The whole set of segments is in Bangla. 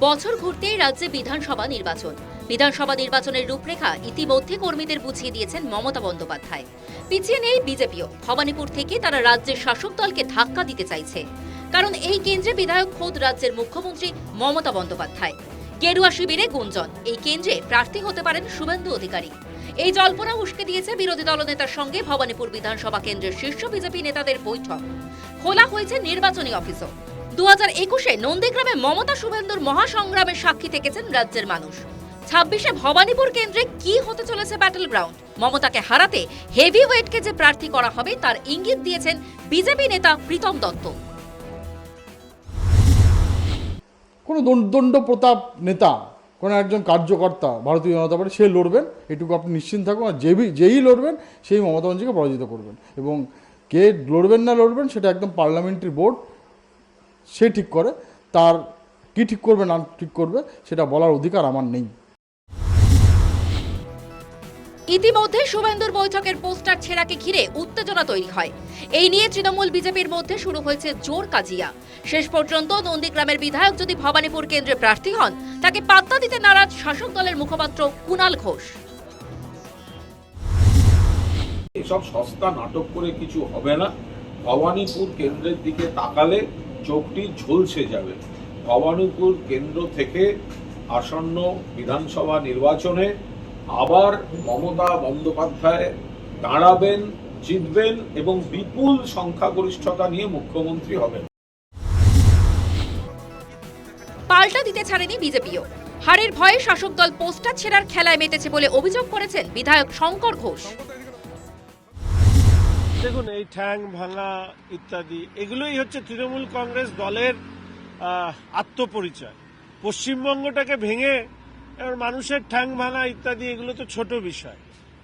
বছর ঘুরতেই রাজ্যে বিধানসভা নির্বাচন। বিধানসভা নির্বাচনের রূপরেখা ইতিমধ্যে কর্মীদের বুঝিয়ে দিয়েছেন মমতা বন্দ্যোপাধ্যায়। পিছিয়ে নেই বিজেপিও। ভবানীপুর থেকে তারা রাজ্যের শাসক দলকে ধাক্কা দিতে চাইছে। কারণ এই কেন্দ্রে বিধায়ক খোদ রাজ্যের মুখ্যমন্ত্রী মমতা বন্দ্যোপাধ্যায়। গেরুয়া শিবিরে গুঞ্জন। এই কেন্দ্রে প্রার্থী হতে পারেন শুভেন্দু অধিকারী। এই জল্পনা উস্কে দিয়েছে বিরোধী দলনেতার সঙ্গে ভবানীপুর বিধানসভা কেন্দ্রের শীর্ষ বিজেপি নেতাদের বৈঠক। খোলা হয়েছে নির্বাচনী অফিসও। দু একুশে নন্দীগ্রামে মমতা শুভেন্দুর মহাসংগ্রামের সাক্ষী থেকেছেন রাজ্যের মানুষ। ছাব্বিশে ভবানীপুর কেন্দ্রে কি হতে চলেছে ব্যাটল গ্রাউন্ড মমতাকে হারাতে হেভি ওয়েটকে যে প্রার্থী করা হবে, তার ইঙ্গিত দিয়েছেন বিজেপি নেতা প্রীতম দত্ত। কোনো দণ্ড- প্রতাপ নেতা, কোনো একজন কার্যকর্তা ভারতীয় জনতা পার্টি, সে লড়বেন, এটুকু আপনি নিশ্চিন্ত থাকুন, আর যে যেই লড়বেন, সেই মমতা ব্যানার্জিকে পরাজিত করবেন। এবং কে লড়বেন না লড়বেন, সেটা একদম পার্লামেন্টারি বোর্ড সে ঠিক করে তার কি ঠিক করবে না ঠিক করবে সেটা বলার অধিকার আমার নেই। ইতিমধ্যে শুভেন্দুর বৈঠকের পোস্টার ছেঁড়াকে ঘিরে উত্তেজনা তৈরি হয়। এই নিয়ে তৃণমূল বিজেপির মধ্যে শুরু হয়েছে জোর কাজিয়া। শেষ পর্যন্ত নন্দীগ্রামের বিধায়ক যদি ভবানীপুর কেন্দ্রে প্রার্থী হন তাকে পাত্তা দিতে নারাজ শাসক দলের মুখপাত্র কুণাল ঘোষ। এসব সস্তা নাটক করে কিছু হবে না। ভবানীপুর কেন্দ্রের দিকে তাকালে চোখটি ঝলসে যাবে। ভবানীপুর কেন্দ্র থেকে আসন্ন বিধানসভা নির্বাচনে আবার মমতা বন্দ্যোপাধ্যায় দাঁড়াবেন, জিতবেন এবং বিপুল সংখ্যাগরিষ্ঠতা নিয়ে মুখ্যমন্ত্রী হবেন। পাল্টা দিতে ছাড়েনি বিজেপিও। হারের ভয়ে শাসক দল পোস্টার ছেড়ার খেলায় মেতেছে বলে অভিযোগ করেছেন বিধায়ক শঙ্কর ঘোষ। দেখুন, এই ঠ্যাং ভাঙা ইত্যাদি, এগুলোই হচ্ছে তৃণমূল কংগ্রেস দলের আত্মপরিচয়। পশ্চিমবঙ্গটাকে ভেঙে মানুষের ঠ্যাং ভাঙা ইত্যাদি, এগুলো তো ছোট বিষয়।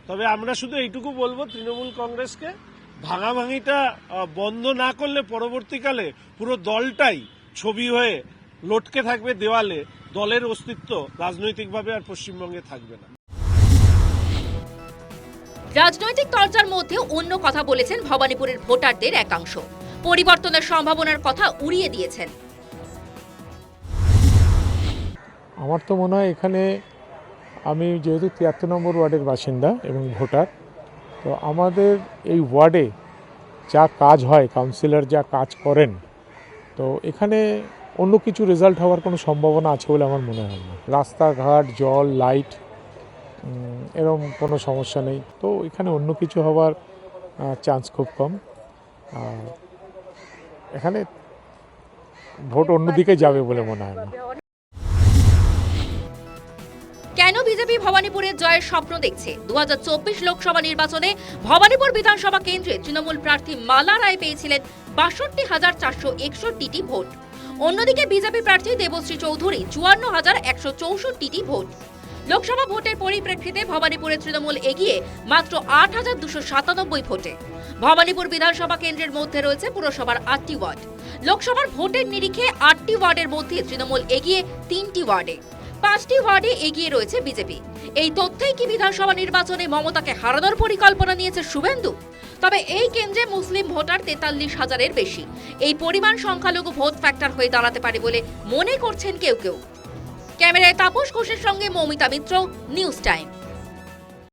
তবে আমরা শুধু এইটুকু বলব, তৃণমূল কংগ্রেসকে ভাঙাভাঙিটা বন্ধ না করলে পরবর্তীকালে পুরো দলটাই ছবি হয়ে লটকে থাকবে দেওয়ালে। দলের অস্তিত্ব রাজনৈতিকভাবে আর পশ্চিমবঙ্গে থাকবে না। রাজনৈতিক চর্চার মধ্যে অন্য কথা বলেছেন ভবানীপুরের ভোটারদের একাংশ। পরিবর্তনের সম্ভাবনার কথা উড়িয়ে দিয়েছেন। আমার তো মনে হয় এখানে আমি যেহেতু তিয়াত্তর নম্বর ওয়ার্ডের বাসিন্দা এবং ভোটার, তো আমাদের এই ওয়ার্ডে যা কাজ হয় কাউন্সিলর যা কাজ করেন, তো এখানে অন্য কিছু রেজাল্ট হওয়ার কোনো সম্ভাবনা আছে বলে আমার মনে হয় না। রাস্তাঘাট, জল লাইট এরকম কোনো সমস্যা নেই। তো এখানে অন্য কিছু হওয়ার চান্স খুব কম। এখানে ভোট অন্যদিকে যাবে বলে মনে হয় কেন বিজেপি ভবানীপুরের জয়ের স্বপ্ন দেখছে? দু হাজার চব্বিশ লোকসভা নির্বাচনে ভবানীপুর বিধানসভা কেন্দ্রে তৃণমূল প্রার্থী মালা রায় পেয়েছিলেন বাষট্টি হাজার চারশো একষট্টিটি ভোট। অন্যদিকে বিজেপি প্রার্থী দেবশ্রী চৌধুরী চুয়ান্ন হাজার একশো চৌষট্টিটি ভোট। লোকসভা ভোটের পরিপ্রেক্ষিতে ভবানীপুরে তৃণমূল এগিয়ে মাত্র আট হাজার দুশো সাতানব্বই ভোটে। ভবানীপুর বিধানসভা কেন্দ্রের মধ্যে রয়েছে পুরসভার আটটি ওয়ার্ড। লোকসভার ভোটের নিরিখে আটটি ওয়ার্ডের মধ্যে তৃণমূল এগিয়ে তিনটি ওয়ার্ডে। পাঁচটি ওয়ার্ডে এগিয়ে রয়েছে বিজেপি। এই তথ্যেই কি বিধানসভা নির্বাচনে মমতাকে হারানোর পরিকল্পনা নিয়েছে শুভেন্দু? তবে এই কেন্দ্রে মুসলিম ভোটার তেতাল্লিশ হাজারের বেশি। এই পরিমাণ সংখ্যালঘু ভোট ফ্যাক্টর হয়ে দাঁড়াতে পারে বলে মনে করছেন কেউ কেউ। ক্যামেরায় তাপস ঘোষের সঙ্গে মৌমিতা মিত্র নিউজ টাইম।